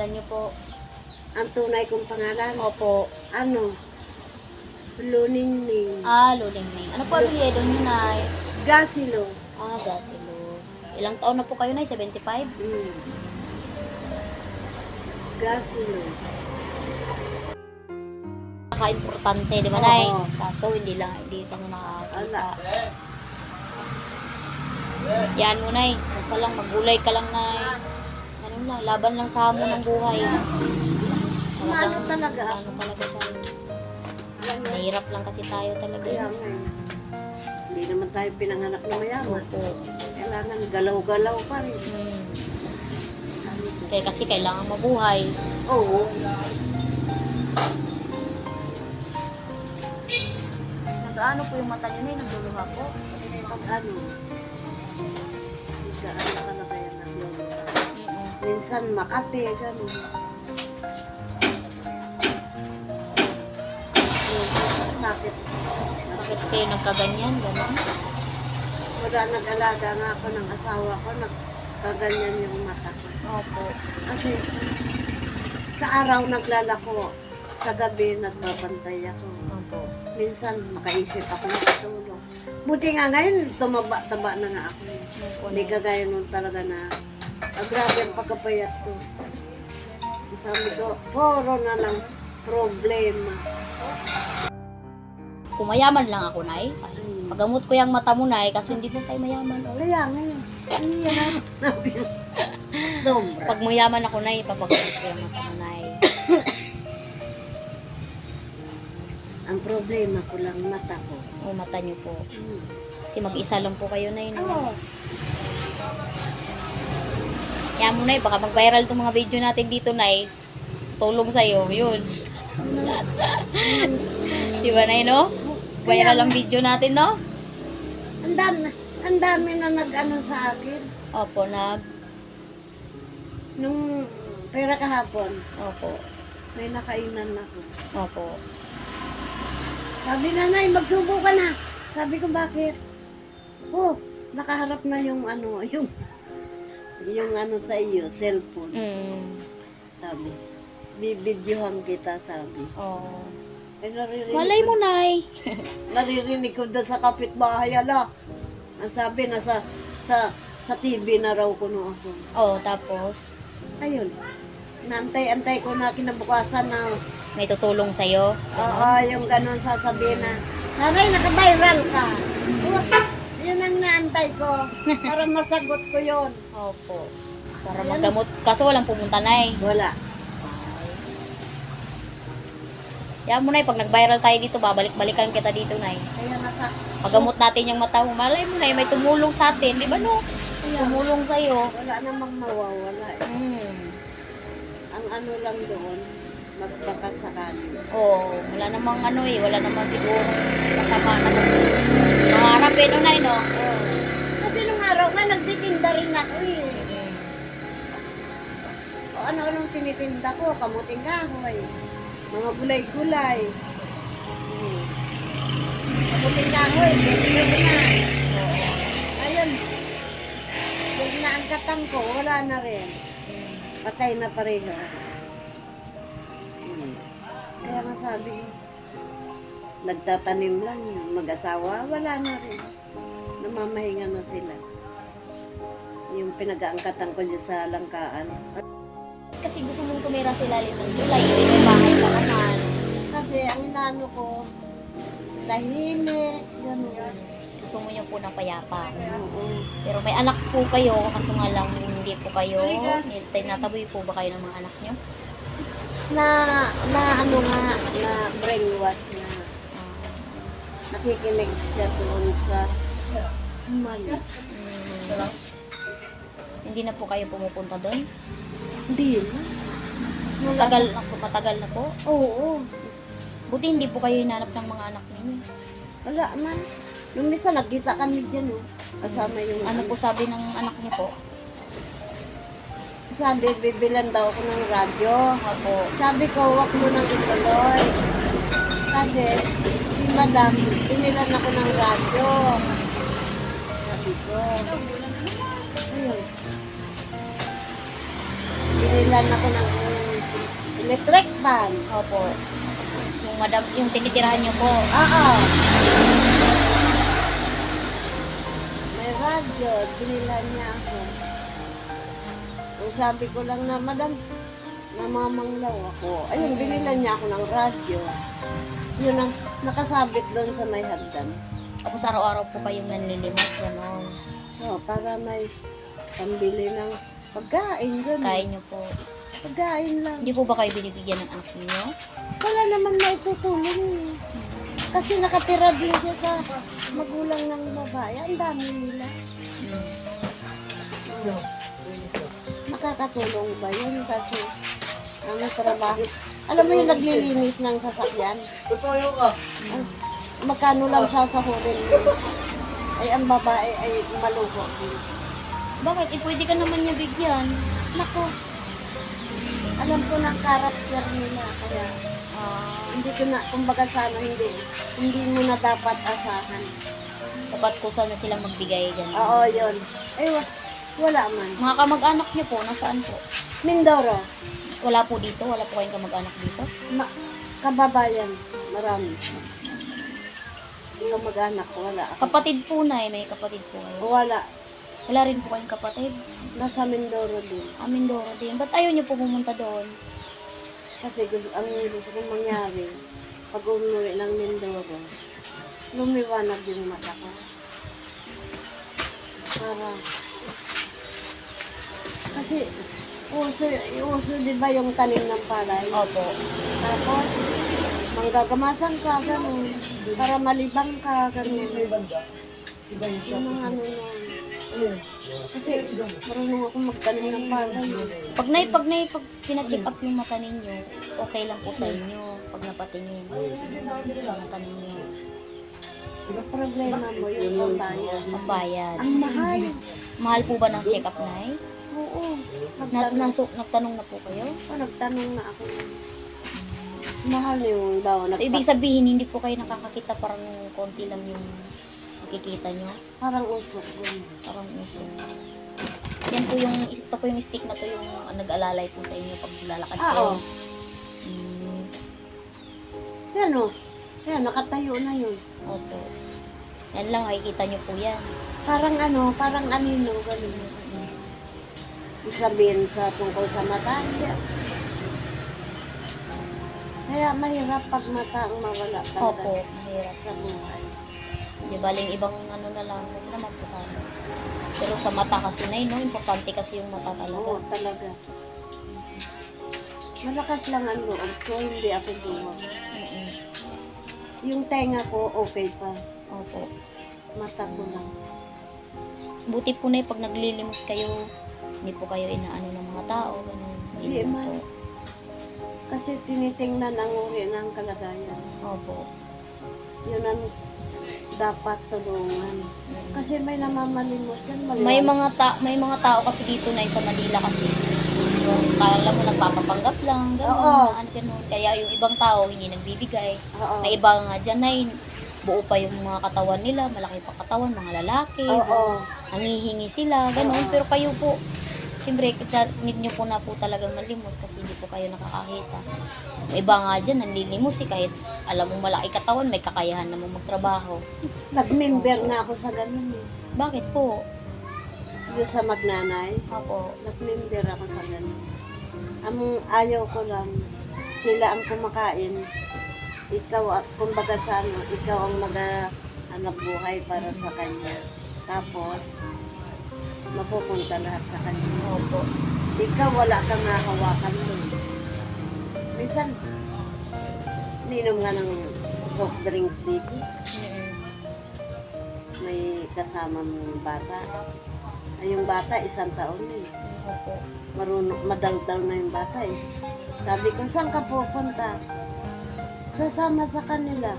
Alam niyo po. Ang tunay kong pangalan. Opo. Ano? Luningning. Ah, Lulingning. Ano po ang apelyido niyo, Nay? Gasilo. Ah, Gasilo. Ilang taon na po kayo, Nay? 75? Mm. Gasilo. Napaka-importante, di ba, Nay? Oo. Kaso, hindi lang, hindi pa nakakita. Ala. Yan mo, Nay. Basta lang, magulay ka lang, Nay. Ano lang, laban lang sa hamon ng buhay. Maano talaga ako. Ano talaga tayo. Mahirap lang kasi tayo talaga. Kaya nga. eh. Hindi naman tayo pinanganak na mayaman. Opo. Kailangan galaw-galaw pa rin. Hmm. Kaya kasi kailangan mabuhay. Oo. Nag-ano po yung mata niyo, Nay? Nagluluha po? Pag ano, gaano ka na kaya na. Minsan Makati, gano'n. Bakit? Bakit kayo nagkaganyan? Ganon? Wala nag-alaga nga ako ng asawa ko, nagkaganyan yung mata ko. Opo. Kasi sa araw naglalako, sa gabi nagbabantay ako. Opo. Minsan makaisip ako ng tulong. Buti nga ngayon, tumaba-taba na nga ako. Hindi kagaya nung talaga na, ah, grabe ang pagkapayat ko. Sabi ko, puro na lang problema. Kumayaman lang ako, Nay. Ay, Pagamot ko yung mata mo, Nay, kasi hindi po tayo mayaman. Oh. Kaya yan ang Sombra. Pag mayaman ako, Nay, papagamot ko yung mata mo, Nay. Ang problema ko lang mata ko. O, mata niyo po. Hmm. Kasi mag-isa lang po kayo, Nay. No? Oo. Kaya mo, Nay, baka mag-viral itong mga video natin dito, Nay. Tulong sa'yo, yun. Di ba, Nay, no? Viral ang video natin, no? Ang dami, ang dami na nag-ano sa akin. Opo, nag... Nung pera kahapon, Opo. may nakainan ako. Opo. Sabi nanay, magsubo ka na. Sabi ko, bakit? Oh, nakaharap na yung ano, yung yung ano sa iyo, cellphone. Mm. Sabi, bibidyohan kita, sabi. Oh. Eh, naririnig, Malay ko, mo, Nay. naririnig ko doon sa kapitbahay, ala. Ang sabi, nasa, sa, sa TV na raw kuno ako. Oh, tapos, Ayun, naantay-antay ko na kinabukasan na, may tutulong sa'yo. oo, yung ganun sasabihin na, Nanay, naka-viral ka. Oh, yun ang naantay ko, para masagot ko yon. Opo. Para Ayan. maggamot. Kaso walang pumunta, Nay. Wala. Yan mo, Nay. Pag nag-viral tayo dito, babalik-balikan kita dito, Nay. Kaya nasa, Pagamot natin yung mata mo. Malay mo, Nay. May tumulong sa atin. Di ba, no? Tumulong sa'yo. wala namang mawawala. eh. Hmm. Ang ano lang doon, magbakasakali. Oo. wala namang ano eh. Wala namang siguro kasama na Mangarap eh, no? Oh. Kasi nung araw nga, nagtitinda rin ako eh. O ano-anong tinitinda ko, kamuting kahoy, mga gulay-gulay. Hmm. Kamuting kahoy, pwede na. Ayun, pag naangkatan ko, wala na rin. Patay na pareho. Hmm. Kaya nga sabi, nagtatanim lang yun. Mag-asawa, wala na rin. Namamahinga na sila. Yung pinag-aangkatan ko dyan sa langkaan. Kasi gusto mong tumira sa ilalim ng tulay. Hindi may bahay ka naman. kasi ang inano ko, tahimik, gano'n. Gusto mo niyo po ng payapa. Oo. Pero may anak po kayo, kaso nga lang hindi po kayo. Tinataboy po ba kayo ng mga anak niyo? Na, na ano nga, na brainwash na. Nakikinig siya doon sa mali. Mm, hindi na po kayo pumupunta doon? Hindi na. Matagal na po, matagal na po. Oo. Buti hindi po kayo hinanap ng mga anak ninyo. Wala man. Nung misa nagkita kami dyan, oh. Kasama yung Ano po sabi ng anak niyo po? Sabi, bibilan daw ako ng radyo. Opo. Sabi ko, wag mo nang ituloy. Kasi, si madam, pinilan ako ng radyo. Sabi ko. Pinilan ako ng electric fan. Opo. Yung madam, yung tinitirahan niyo po. Oo. May radyo, binilan niya ako. Ang sabi ko lang na, madam, namamanglaw ako. Ayun, binilan niya ako ng radyo. Yun ang nakasabit doon sa may hagdan. Tapos araw-araw po kayong nanlilimos, gano'n. Oh, para may pambili ng pagkain, gano'n. Kain niyo po. Pagkain lang. Hindi po ba kayo binibigyan ng anak niyo? Wala naman may tutulong. eh. Kasi nakatira din siya sa magulang ng babae. Ang dami nila. Hmm. Makakatulong ba yun? Kasi ano trabaho. Alam mo yung naglilinis ng sasakyan? Ah, Magkano lang sasahurin mo? Ay, ang babae ay maluho din. Bakit? Eh, pwede ka naman niya bigyan. Nako, alam ko ng karakter nila. Kaya Ah, hindi ko na, kumbaga sana hindi, hindi mo na dapat asahan. dapat ko sana silang magbigay dyan. Oo, yun. Ay, wa- wala man. Mga kamag-anak niyo po, nasaan po? Mindoro, Wala po dito? Wala po kayong kamag-anak dito? ma- kababayan, marami. Kamag-anak, wala. ako. Kapatid po na eh, may kapatid po kayo. Wala. Wala rin po kayong kapatid. Nasa Mindoro din. Amindoro din. Ba't ayaw niyo po pumunta doon? Kasi gusto, ang gusto kong mangyari, pag umuwi ng Mindoro, lumiwanag yung mata ko. Para, kasi, uso, uso di ba yung tanim ng palay? Opo. Tapos, manggagamasan ka, ganun. Para malibang ka, ganun. Yun ang ano nun. Kasi, marunong ako magtanim ng palay. Pag na pag na pag pina-check up yung mata ninyo, okay lang po sa inyo pag napatingin. Yung mata ninyo. Ang problema mo yung pambayad. Pambayad. Ang mahal. Mahal po ba ng check up na eh? Oo. Na, Nagtanong, naso, nagtanong na po kayo? oh, nagtanong na ako. Mahal yung daw. So, Nagpa- ibig sabihin, hindi po kayo nakakakita parang konti lang yung nakikita nyo. parang usok. ganun. Parang uso. Yan po yung, ito po yung stick na to yung ah, nag-alalay po sa inyo pag lalakad Ah, kayo. oo. Mm, Yan o. Yan, nakatayo na yun. opo. Yan lang, makikita nyo po yan. Parang ano, parang anino, ganun. Sabihin sa tungkol sa mata, hindi. Kaya mahirap pag mata ang mawala talaga Opo, mahirap. sa buhay. Di baling ibang ano na lang, huwag naman po sana. Pero sa mata kasi na no? Importante kasi yung mata Oo, talaga. talaga. Malakas lang ang loob ko, hindi ako duwag. Mm-mm. Yung tenga ko, okay pa. Opo. Mata ko lang. Buti po na pag naglilimos kayo, hindi po kayo inaano ng mga tao. Ganun. Hindi man. po. Kasi tinitingnan ang uri ng kalagayan. Opo. Yun ang dapat tulungan. Mm. Kasi may namamalimos yan. maliwanag. May mga ta may mga tao kasi dito na sa Manila kasi yung kala mo nagpapapanggap lang, gano'n, Oo. ano, ganun. Kaya yung ibang tao hindi nagbibigay. Oo. May iba nga dyan na buo pa yung mga katawan nila, malaki pa katawan, mga lalaki. Oo. nangihingi sila, gano'n. Pero kayo po, siyempre, need nyo po na po talagang malimos kasi hindi po kayo nakakakita. Iba nga dyan, nanlilimos eh, kahit alam mo malaki katawan, may kakayahan namang magtrabaho. Nag-member nga ako sa ganun eh. Bakit po? Yung sa magnanay, Ako, nag-member ako sa ganun. Ang ayaw ko lang, sila ang kumakain. Ikaw, kumbaga sa ano, ikaw ang mag-hanap buhay para sa kanya. Tapos, mapupunta lahat sa kanya. opo. Ikaw wala kang hawakan doon. Minsan, ninom nga ng soft drinks dito. May kasama mong bata. Ay, yung bata, isang taon na eh. Opo. Marunong, madaldal na yung bata eh. Sabi ko, saan ka pupunta? Sasama sa kanila.